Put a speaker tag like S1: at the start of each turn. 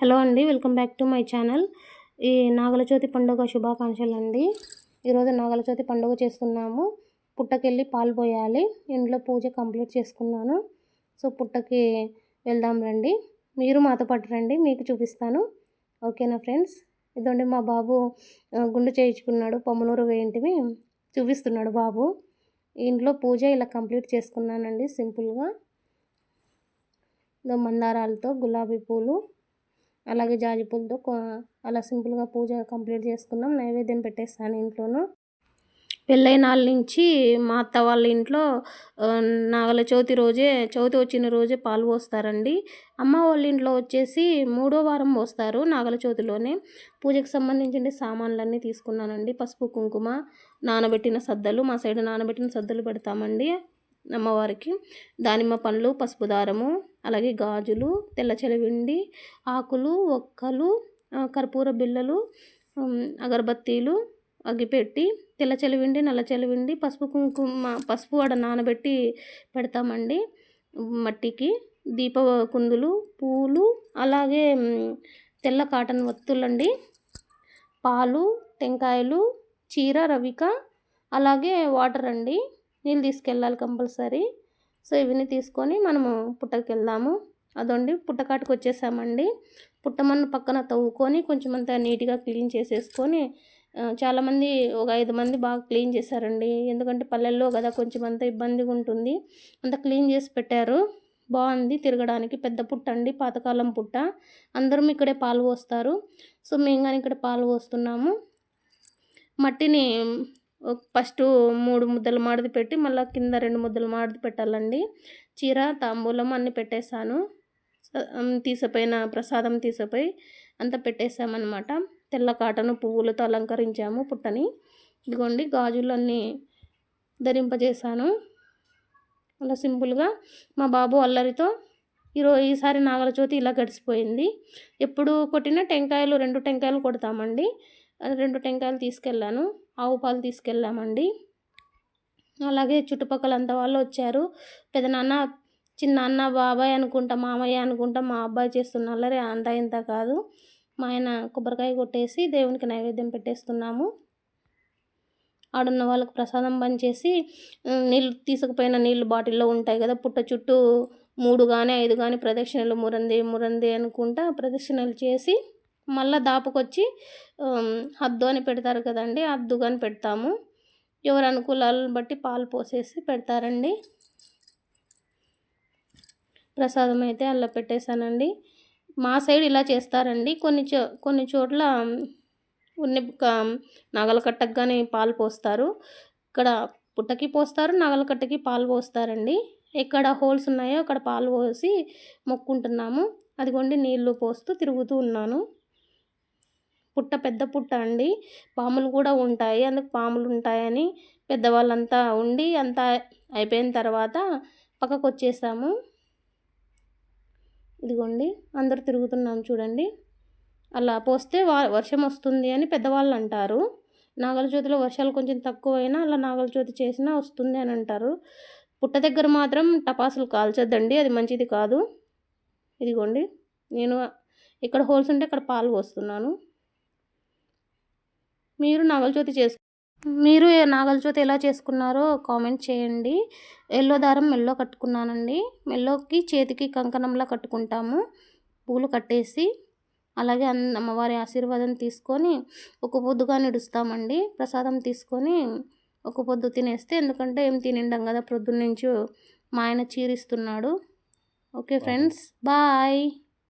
S1: Hello అండి welcome back to my channel. ఈ నాగల చవితి పండుగ శుభాకాంక్షలు అండి ఈరోజు నాగల చవితి పండుగ చేస్తున్నాము. పుట్టకెళ్ళి పాలు పోయాలి. ఇంట్లో పూజ కంప్లీట్ చేసుకున్నాను. సో పుట్టకి వెళ్దాం రండి. మీరు మాతో పాటు రండి మీకు చూపిస్తాను. ఓకేనా ఫ్రెండ్స్? ఇదండి మా బాబు గుండు చేయించుకున్నాడు పొమ్మనూరు వేయింటివి చూపిస్తున్నాడు బాబు. ఇంట్లో పూజ ఇలా కంప్లీట్ చేసుకున్నానండి సింపుల్గా. మందారాలతో గులాబీ పూలు. అలాగే జాజిపూలతో అలా సింపుల్గా పూజ కంప్లీట్ చేసుకున్నాం. నైవేద్యం పెట్టేస్తాను ఇంట్లోనూ. పెళ్ళైన వాళ్ళ నుంచి మా అత్త వాళ్ళ ఇంట్లో నాగల చవితి రోజే చవితి వచ్చిన రోజే పాలు పోస్తారండి. అమ్మ వాళ్ళ ఇంట్లో వచ్చేసి మూడో వారం పోస్తారు నాగల చవితిలోనే. పూజకు సంబంధించిన సామాన్లన్నీ తీసుకున్నానండి. పసుపు కుంకుమ నానబెట్టిన సద్దలు మా సైడ్ నానబెట్టిన సద్దలు పెడతామండి. అమ్మవారికి దానిమ్మ పండ్లు పసుపు దారము అలాగే గాజులు తెల్ల చెలవిండి ఆకులు ఒక్కలు కర్పూర బిళ్ళలు అగరబత్తీలు అగ్గిపెట్టి తెల్ల చెలవిండి నల్ల చెలవిండి పసుపు కుంకుమ పసుపు ఆడ నానబెట్టి పెడతామండి మట్టికి. దీప కుందులు పూలు అలాగే తెల్ల కాటన్ వత్తులండి. పాలు టెంకాయలు చీర రవిక అలాగే వాటర్ అండి. నీళ్ళు తీసుకెళ్ళాలి కంపల్సరీ. సో ఇవన్నీ తీసుకొని మనము పుట్టకి వెళ్దాము అదండి పుట్టకాటుకు వచ్చేసామండి. పుట్టమన్ను పక్కన తవ్వుకొని కొంచెం అంతా నీట్గా క్లీన్ చేసేసుకొని చాలామంది ఒక ఐదు మంది బాగా క్లీన్ చేశారండి. ఎందుకంటే పల్లెల్లో కదా కొంచెం అంత ఇబ్బందిగా ఉంటుంది. అంత క్లీన్ చేసి పెట్టారు. బాగుంది తిరగడానికి. పెద్ద పుట్ట అండి పాతకాలం పుట్ట. అందరం ఇక్కడే పాలు పోస్తారు. సో మేము కానీ ఇక్కడ పాలు పోస్తున్నాము. మట్టిని ఫస్ట్ మూడు ముద్దలు మాడిది పెట్టి మళ్ళీ కింద రెండు ముద్దలు మాడిది పెట్టాలండి. చీర తాంబూలం అన్నీ పెట్టేశాను. తీసిపోయిన ప్రసాదం తీసిపోయి అంతా పెట్టేసామన్నమాట తెల్ల కాటను పువ్వులతో అలంకరించాము పుట్టని. ఇదిగోండి గాజులన్నీ ధరింపజేశాను. అలా సింపుల్గా మా బాబు అల్లరితో ఈరోజు ఈసారి నాగల చవితి ఇలా గడిచిపోయింది ఎప్పుడు కొట్టిన టెంకాయలు రెండు టెంకాయలు కొడతామండి. రెండు టెంకాయలు తీసుకెళ్ళాను. ఆవు పాలు తీసుకెళ్ళామండి. అలాగే చుట్టుపక్కల అంత వాళ్ళు వచ్చారు. పెదనాన్న చిన్న అన్న బాబాయ్ అనుకుంటా మామయ్య అనుకుంటా మా అబ్బాయి చేస్తున్న అల్లరి అంత ఇంత కాదు. మా ఆయన కొబ్బరికాయ కొట్టేసి దేవునికి నైవేద్యం పెట్టేస్తున్నాము. ఆడున్న వాళ్ళకు ప్రసాదం పనిచేసి నీళ్ళు తీసుకుపోయిన నీళ్ళు బాటిల్లో ఉంటాయి కదా పుట్ట చుట్టూ మూడు కానీ ఐదు కానీ ప్రదక్షిణలు మురంది మురంది అనుకుంటా ప్రదక్షిణలు చేసి మళ్ళీ దాపుకొచ్చి హద్దు అని పెడతారు కదండి హద్దు అని పెడతాము. ఎవరి అనుకూలాలను బట్టి పాలు పోసేసి పెడతారండి. ప్రసాదం అయితే అలా పెట్టేశానండి. మా సైడ్ ఇలా చేస్తారండి. కొన్ని చో కొన్ని చోట్ల ఉన్ని నగల కట్టకు కానీ పాలు పోస్తారు. ఇక్కడ పుట్టకి పోస్తారు నగల కట్టకి పాలు పోస్తారండి. ఎక్కడ హోల్స్ ఉన్నాయో అక్కడ పాలు పోసి మొక్కుంటున్నాము. అదిగోండి నీళ్ళు పోస్తూ తిరుగుతూ ఉన్నాను. పుట్ట పెద్ద పుట్ట అండి. పాములు కూడా ఉంటాయి. అందుకు పాములు ఉంటాయని పెద్దవాళ్ళంతా ఉండి అంతా అయిపోయిన తర్వాత పక్కకు వచ్చేసాము ఇదిగోండి అందరు తిరుగుతున్నాం చూడండి. అలా పోస్తే వర్షం వస్తుంది అని పెద్దవాళ్ళు అంటారు. నాగల జ్యోతిలో వర్షాలు కొంచెం తక్కువైనా అలా నాగల జ్యోతి చేసినా వస్తుంది అని అంటారు. పుట్ట దగ్గర మాత్రం టపాసులు కాల్చొద్దండి అది మంచిది కాదు. ఇదిగోండి నేను ఇక్కడ హోల్స్ ఉంటే అక్కడ పాలు పోస్తున్నాను. మీరు నాగలచోతి చేసు మీరు నాగలచోతి ఎలా చేసుకున్నారో కామెంట్ చేయండి. ఎల్లో దారం మెల్లో కట్టుకున్నానండి. మెల్లోకి చేతికి కంకణంలా కట్టుకుంటాము. పూలు కట్టేసి అలాగే అమ్మవారి ఆశీర్వాదం తీసుకొని ఒక పొద్దుగా నిడుస్తామండి. ప్రసాదం తీసుకొని ఒక పొద్దు తినేస్తే ఎందుకంటే ఏం తినిండం కదా ప్రొద్దున్నుంచి మా ఆయన చీరిస్తున్నాడు. Okay friends bye.